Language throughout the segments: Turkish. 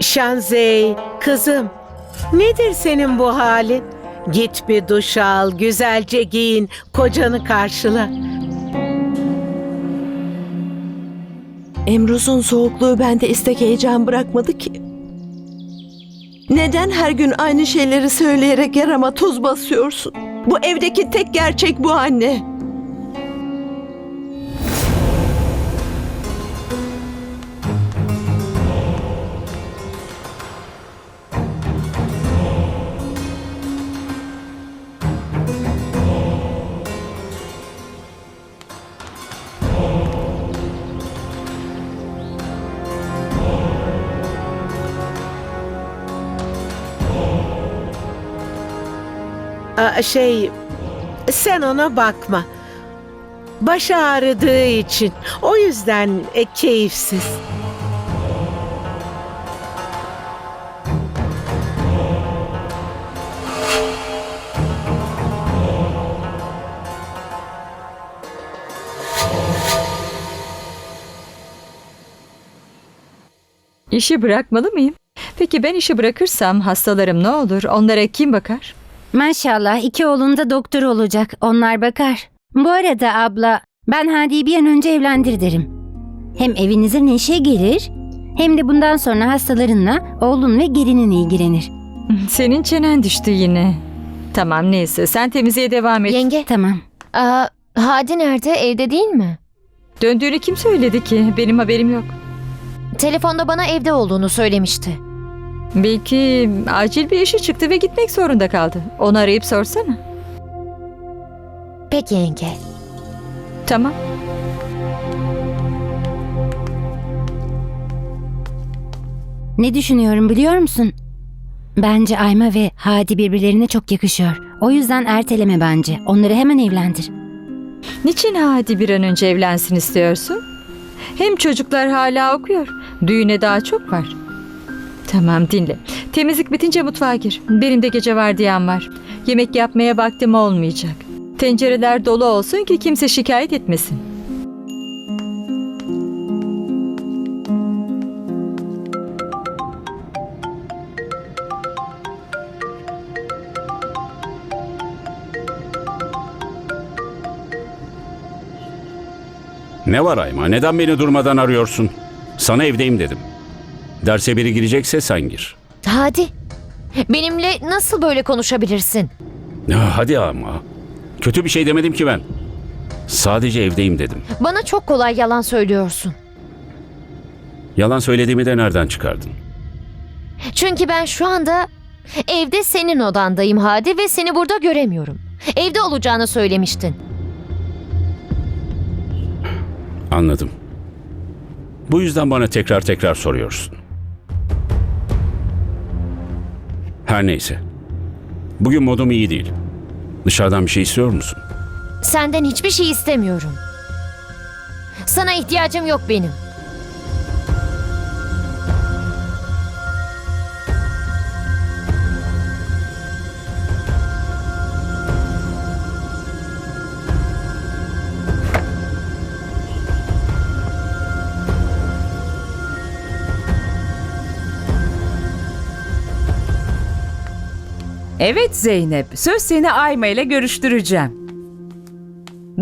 Şanzey, kızım. Nedir senin bu halin? Git bir duş al, güzelce giyin, kocanı karşıla. Emruz'un soğukluğu bende istek heyecan bırakmadı ki. Neden her gün aynı şeyleri söyleyerek yarama tuz basıyorsun? Bu evdeki tek gerçek bu anne. Aa, şey, sen ona bakma. Baş ağrıdığı için. O yüzden e, keyifsiz. İşi bırakmalı mıyım? Peki ben işi bırakırsam hastalarım ne olur? Onlara kim bakar? Maşallah iki oğlun da doktor olacak. Onlar bakar. Bu arada abla ben Hadi'yi bir an önce evlendir derim. Hem evinize neşe gelir hem de bundan sonra hastalarınla oğlun ve gelinin ilgilenir. Senin çenen düştü yine. Tamam neyse sen temizliğe devam et. Yenge, Tamam. aa, Hadi nerede? Evde değil mi? Döndüğünü kim söyledi ki? Benim haberim yok. Telefonda bana evde olduğunu söylemişti. Belki acil bir işi çıktı ve gitmek zorunda kaldı. Onu arayıp sorsana. Peki yenge. Tamam. Ne düşünüyorum biliyor musun? Bence Ayma ve Hadi birbirlerine çok yakışıyor. O yüzden erteleme bence. Onları hemen evlendir. Niçin Hadi bir an önce evlensin istiyorsun? Hem çocuklar hala okuyor. Düğüne daha çok var. Tamam dinle. Temizlik bitince mutfağa gir. Benim de gece vardiyam var. Yemek yapmaya vaktim olmayacak. Tencereler dolu olsun ki kimse şikayet etmesin. Ne var Ayma? Neden beni durmadan arıyorsun? Sana evdeyim dedim. Derse biri girecekse sen gir. Hadi. Benimle nasıl böyle konuşabilirsin? Ya hadi ama. Kötü bir şey demedim ki ben. Sadece evdeyim dedim. Bana çok kolay yalan söylüyorsun. Yalan söylediğimi de nereden çıkardın? Çünkü ben şu anda evde senin odandayım Hadi ve seni burada göremiyorum. Evde olacağını söylemiştin. Anladım. Bu yüzden bana tekrar tekrar soruyorsun. Her neyse. Bugün modum iyi değil. Dışarıdan bir şey istiyor musun? Senden hiçbir şey istemiyorum. Sana ihtiyacım yok benim. Evet Zeynep, söz seni Ayma ile görüştüreceğim.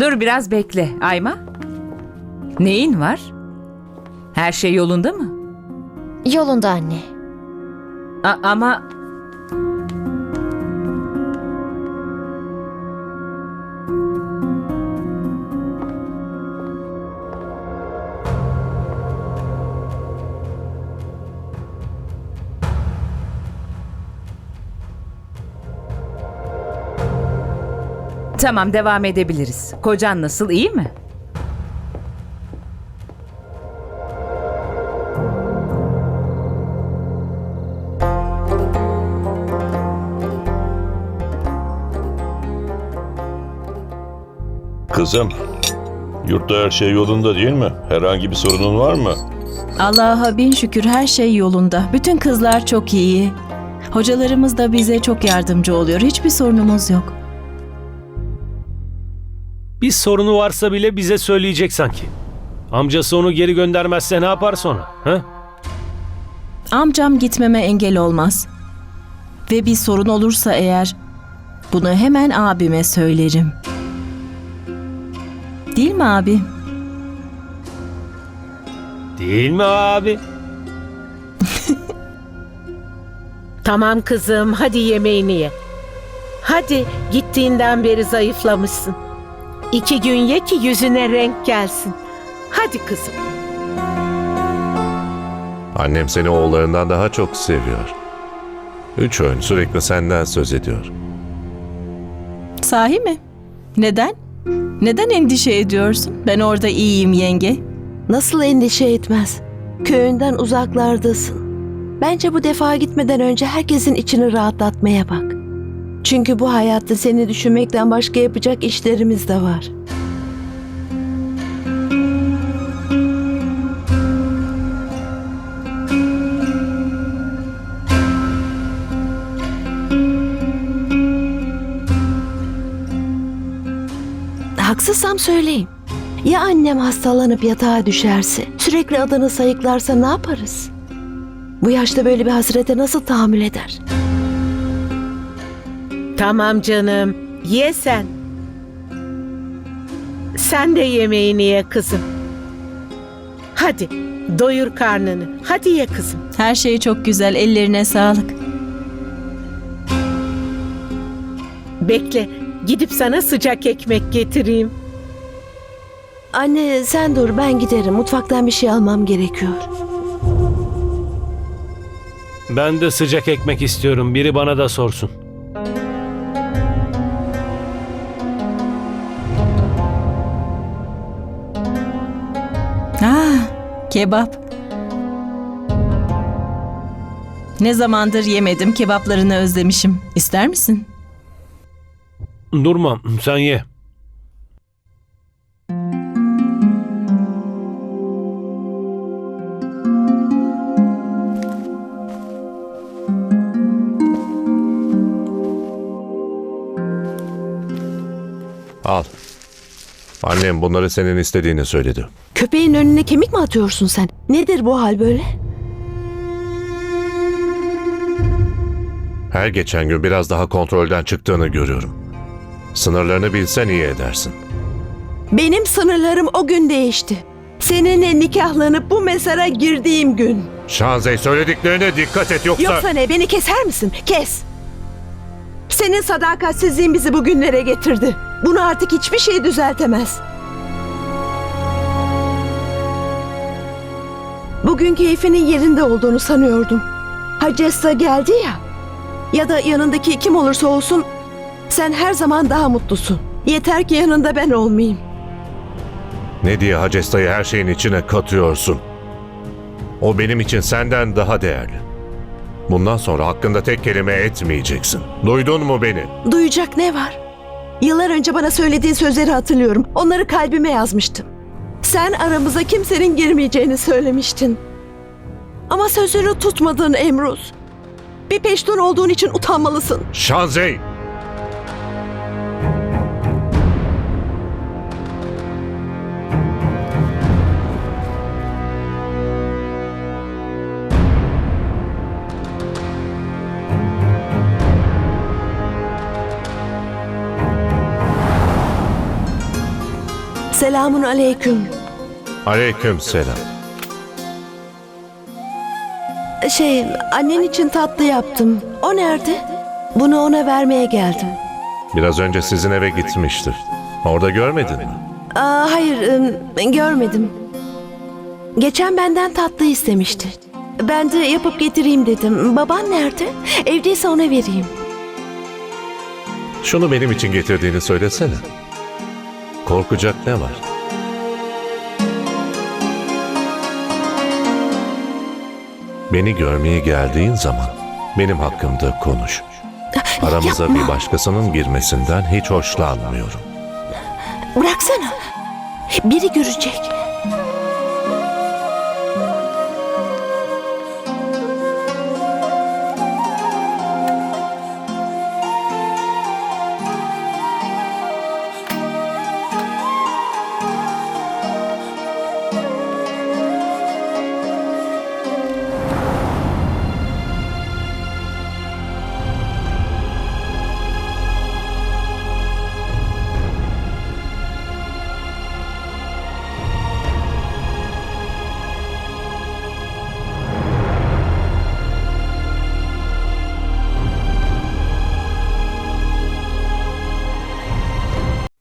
Dur biraz bekle Ayma. Neyin var? Her şey yolunda mı? Yolunda anne. A- ama Tamam devam edebiliriz. Kocan nasıl iyi mi? Kızım, yurtta her şey yolunda değil mi? Herhangi bir sorunun var mı? Allah'a bin şükür her şey yolunda. Bütün kızlar çok iyi. Hocalarımız da bize çok yardımcı oluyor. Hiçbir sorunumuz yok. Bir sorunu varsa bile bize söyleyecek sanki. Amcası onu geri göndermezse ne yapar sonra? Ha? Amcam gitmeme engel olmaz. Ve bir sorun olursa eğer bunu hemen abime söylerim. Değil mi abi? Değil mi abi? Tamam kızım hadi yemeğini ye. Hadi gittiğinden beri zayıflamışsın. İki gün ye ki yüzüne renk gelsin. Hadi kızım. Annem seni oğullarından daha çok seviyor. Üç öğün sürekli senden söz ediyor. Sahi mi? Neden? Neden endişe ediyorsun? Ben orada iyiyim yenge. Nasıl endişe etmez? Köyünden uzaklardasın. Bence bu defa gitmeden önce herkesin içini rahatlatmaya bak. Çünkü bu hayatta seni düşünmekten başka yapacak işlerimiz de var. Haksızsam söyleyeyim. Ya annem hastalanıp yatağa düşerse, sürekli adını sayıklarsa ne yaparız? Bu yaşta böyle bir hasrete nasıl tahammül eder? Tamam canım. Ye sen. Sen de yemeğini ye kızım. Hadi doyur karnını. Hadi ye kızım. Her şey çok güzel. Ellerine sağlık. Bekle. Gidip sana sıcak ekmek getireyim. Anne sen dur ben giderim. Mutfaktan bir şey almam gerekiyor. Ben de sıcak ekmek istiyorum. Biri bana da sorsun. Ah, kebap. Ne zamandır yemedim. Kebaplarını özlemişim. İster misin? Durma sen ye. Al. Annem bunları senin istediğini söyledi. Köpeğin önüne kemik mi atıyorsun sen? Nedir bu hal böyle? Her geçen gün biraz daha kontrolden çıktığını görüyorum. Sınırlarını bilsen iyi edersin. Benim sınırlarım o gün değişti. Seninle nikahlanıp bu mezara girdiğim gün. Şanzey söylediklerine dikkat et yoksa... Yoksa ne beni keser misin? Kes. Senin sadakatsizliğin bizi bugünlere getirdi. Bunu artık hiçbir şey düzeltemez. Bugün keyfinin yerinde olduğunu sanıyordum. Hacesta geldi ya. Ya da yanındaki kim olursa olsun sen her zaman daha mutlusun. Yeter ki yanında ben olmayayım. Ne diye Hacesta'yı her şeyin içine katıyorsun? O benim için senden daha değerli. Bundan sonra hakkında tek kelime etmeyeceksin. Duydun mu beni? Duyacak ne var? Yıllar önce bana söylediğin sözleri hatırlıyorum. Onları kalbime yazmıştım. Sen aramıza kimsenin girmeyeceğini söylemiştin. Ama sözünü tutmadın Emruz. Bir peştun olduğun için utanmalısın. Şanzey! Selamun aleyküm. Aleyküm selam. Şey, annen için tatlı yaptım. O nerede? Bunu ona vermeye geldim. Biraz önce sizin eve gitmiştir. Orada görmedin mi? Aa, hayır, ım, görmedim. Geçen benden tatlı istemişti. Ben de yapıp getireyim dedim. Baban nerede? Evdeyse ona vereyim. Şunu benim için getirdiğini söylesene. Korkacak ne var? Beni görmeye geldiğin zaman benim hakkımda konuş. Aramıza Yapma. bir başkasının girmesinden hiç hoşlanmıyorum. Bıraksana. Biri görecek.